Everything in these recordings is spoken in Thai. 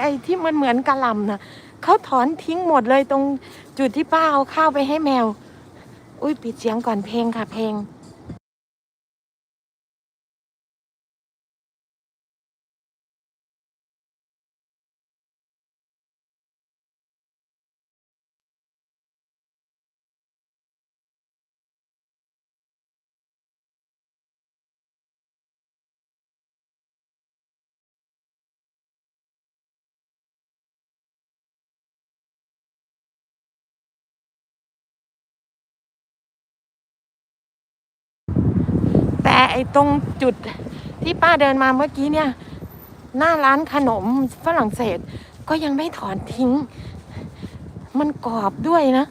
ไอ้ที่มันเหมือนกะหล่ำนะเขาถอนทิ้งหมดเลยตรงจุดที่ป้าเอาข้าวไปให้แมว อุ้ยปิดเสียงก่อนเพลงค่ะเพลง ไอ้ตรงจุดที่ป้าเดินมาเมื่อกี้เนี่ย หน้าร้านขนมฝรั่งเศส ก็ยังไม่ถอนทิ้ง มันกรอบด้วยนะ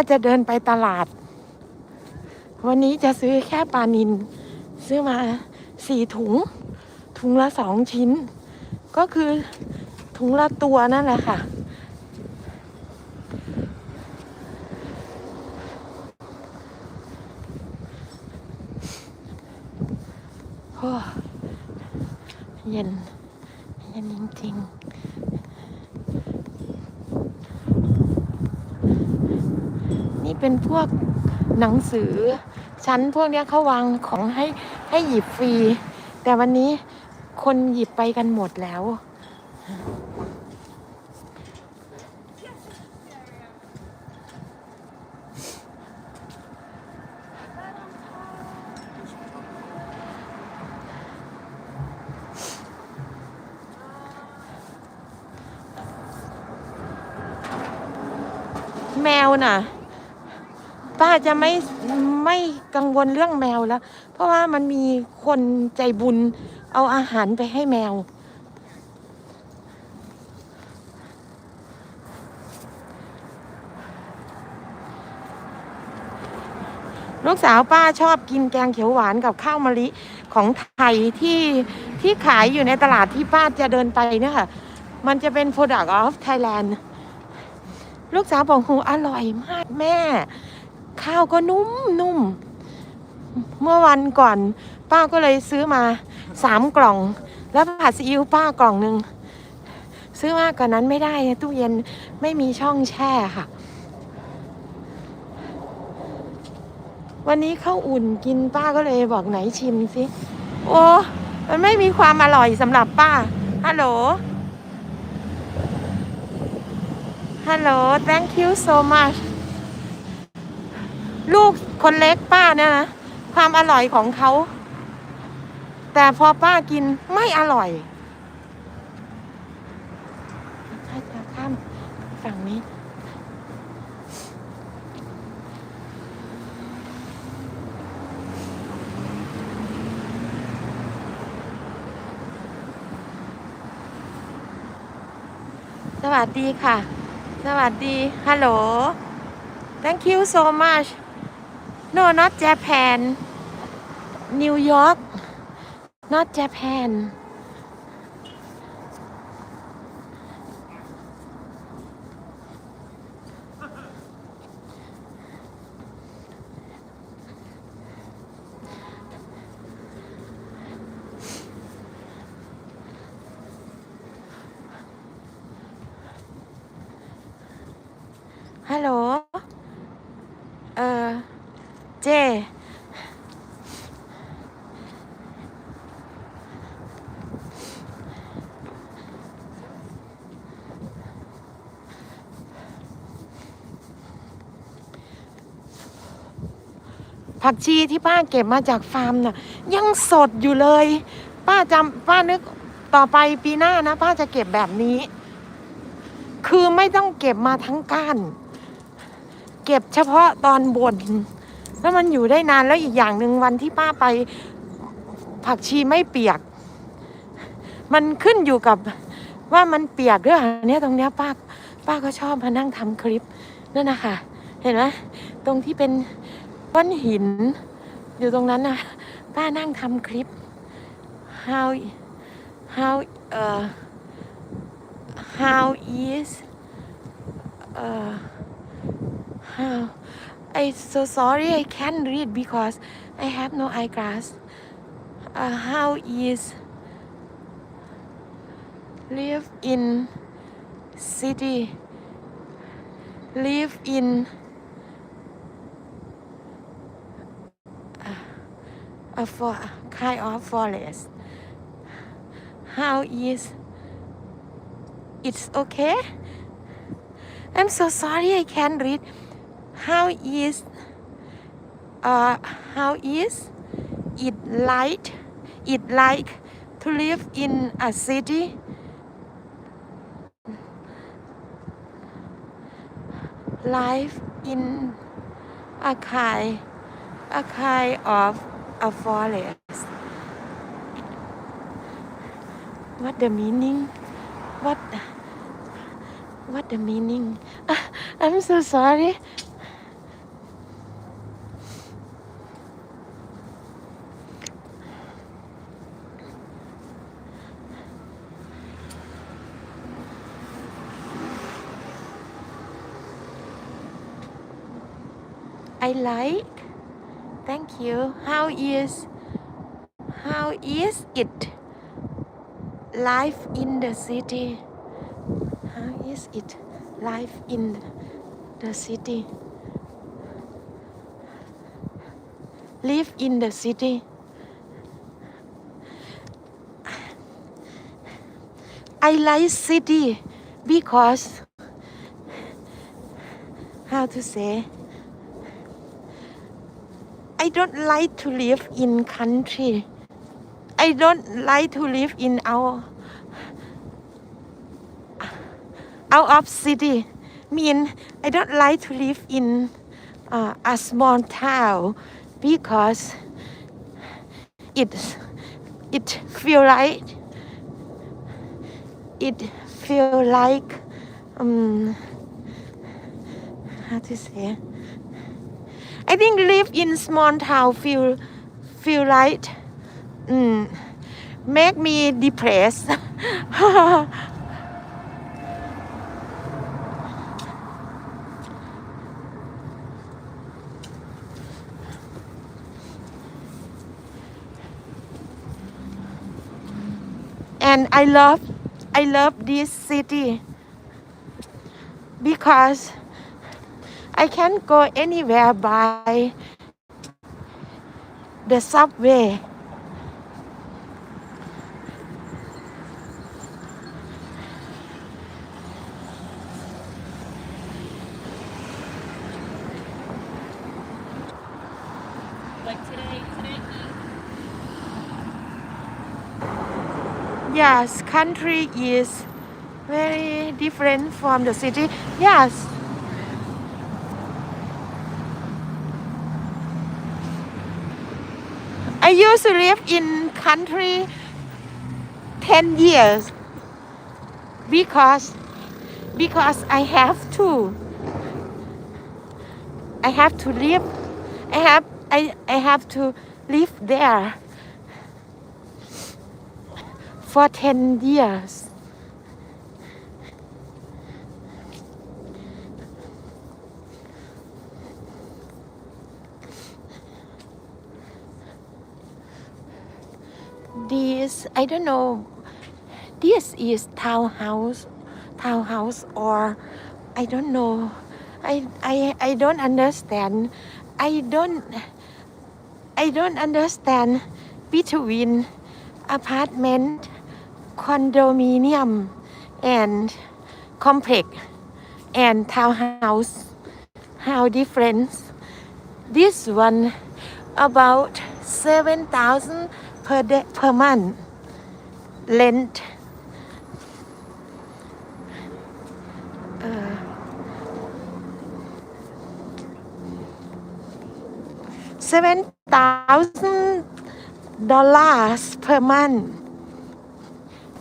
ป้าจะเดินไปตลาด วันนี้จะซื้อแค่ปลานิน ซื้อมาสี่ถุง ถุงละสองชิ้น ก็คือถุงละตัวนั่นแหละค่ะโอ้เย็น เย็นจริงๆ เป็นพวกหนังสือ ชั้นพวกนี้เขาวางของให้ให้หยิบฟรี แต่วันนี้คนหยิบไปกันหมดแล้ว แมวน่ะ ป้าจะไม่ไม่กังวลเรื่องแมวแล้ว เพราะว่ามันมีคนใจบุญเอาอาหารไปให้แมว ลูกสาวป้าชอบกินแกงเขียวหวานกับข้าวมะลิของไทยที่ที่ขายอยู่ในตลาดที่ป้าจะเดินไปเนี่ยค่ะ มันจะเป็น product of Thailand ลูกสาวบอกหูอร่อยมากแม่ ข้าวก็นุ่มนุ่ม เมื่อวันก่อน ป้าก็เลยซื้อมาสามกล่อง แล้วผัดซีอิ๊วป้ากล่องหนึ่งซื้อมากกว่านั้นไม่ได้ตู้เย็นไม่มีช่องแช่ค่ะ วันนี้ข้าวอุ่นกินป้าก็เลยบอกไหนชิมสิ โอ้มันไม่มีความอร่อยสำหรับป้าฮัลโหลฮัลโหล thank you so much ลูกคนเล็กป้าเนี่ยนะความอร่อยของเขา แต่พอป้ากินไม่อร่อยถ้าจะข้ามฝั่งนี้สวัสดีค่ะ สวัสดี ฮัลโหล thank you so much no not Japan New York not Japan ฮัลโหล เออ เจ ผักชีที่ป้าเก็บมาจากฟาร์มน่ะ ยังสดอยู่เลย ป้าจำป้านึกต่อไปปีหน้านะ ป้าจะเก็บแบบนี้ คือไม่ต้องเก็บมาทั้งก้าน เก็บเฉพาะตอนบน แล้วมันอยู่ได้นานแล้วอีกอย่างหนึ่งวันที่ป้าไป ผักชีไม่เปียก มันขึ้นอยู่กับว่ามันเปียกด้วยเนี่ยตรงเนี้ยป้าป้าก็ชอบมานั่งทำคลิปนั่นนะคะเห็นไหมตรงที่เป็น ก้อนหิน อยู่ตรงนั้นนะป้านั่งทำคลิป how how uh how is uh how I so sorry I can't read because I have no eyeglass uh, how is live in city live in a for kind of forest how is it's okay? I'm so sorry i can't read. How is uh how is it like it like to live in a city? Life in a kind a kind of a forest what the meaning? What what the meaning? Ah, I'm so sorry. I like. Thank you. How is how is it? Life in the city. How is it? Life in the city. Live in the city. I like city because how to say I don't like to live in country. I don't like to live in our out of city. Mean I don't like to live in uh, a small town because it it feel like it feel like um how to say I think live in small town feel feel like mm, make me depressed. and I love I love this city because I can go anywhere by the subway. Like today, today, Yes, country is very different from the city. Yes. I used to live in country 10 years because because I have to I have to live I have I, I have to live there for 10 years. This, I don't know, this is townhouse, townhouse or I don't know. I, I, I don't understand. I don't, I don't understand between apartment, condominium, and complex and townhouse. How different? This one about seven thousand per day, per month rent 7,000 dollars per month.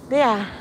There.